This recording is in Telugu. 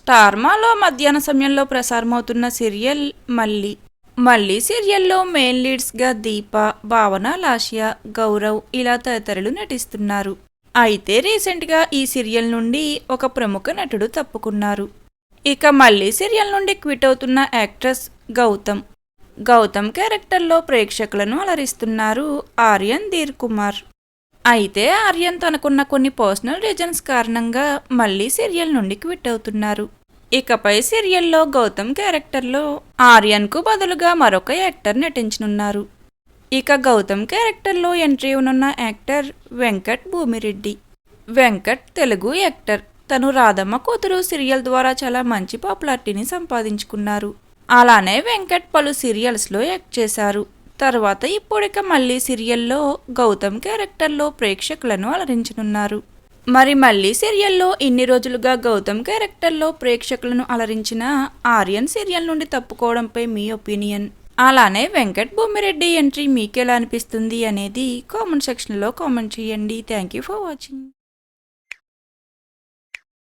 స్టార్మాలో మధ్యాహ్న సమయంలో ప్రసారమవుతున్న సీరియల్ మళ్ళీ. మళ్ళీ సీరియల్లో మెయిన్ లీడ్స్గా దీప భావన లాషియా గౌరవ్ ఇలా తదితరులు నటిస్తున్నారు. అయితే రీసెంట్గా ఈ సీరియల్ నుండి ఒక ప్రముఖ నటుడు తప్పుకున్నారు. ఇక మళ్ళీ సీరియల్ నుండి క్విట్ అవుతున్న యాక్ట్రెస్ గౌతమ్. గౌతమ్ క్యారెక్టర్లో ప్రేక్షకులను అలరిస్తున్నారు ఆర్యన్ ధీర్ కుమార్. అయితే ఆర్యన్ తనకున్న కొన్ని పర్సనల్ రీజన్స్ కారణంగా మళ్ళీ సీరియల్ నుండి క్విట్ అవుతున్నారు. ఇకపై సీరియల్లో గౌతమ్ క్యారెక్టర్లో ఆర్యన్కు బదులుగా మరొక యాక్టర్ నటించనున్నారు. ఇక గౌతమ్ క్యారెక్టర్లో ఎంట్రీ ఉన్న యాక్టర్ వెంకట్ భూమిరెడ్డి. వెంకట్ తెలుగు యాక్టర్. తను రాధమ్మ కూతురు సీరియల్ ద్వారా చాలా మంచి పాపులారిటీని సంపాదించుకున్నారు. అలానే వెంకట్ పలు సీరియల్స్లో యాక్ట్ చేశారు. తర్వాత ఇప్పుడిక మళ్ళీ సీరియల్లో గౌతమ్ క్యారెక్టర్లో ప్రేక్షకులను అలరించనున్నారు. మరి మళ్ళీ సీరియల్లో ఇన్ని రోజులుగా గౌతమ్ క్యారెక్టర్లో ప్రేక్షకులను అలరించిన ఆర్యన్ సీరియల్ నుండి తప్పుకోవడంపై మీ ఒపీనియన్? అలానే వెంకట్ భూమిరెడ్డి ఎంట్రీ మీకెలా అనిపిస్తుంది అనేది కామెంట్ సెక్షన్లో కామెంట్ చేయండి. Thank you for watching.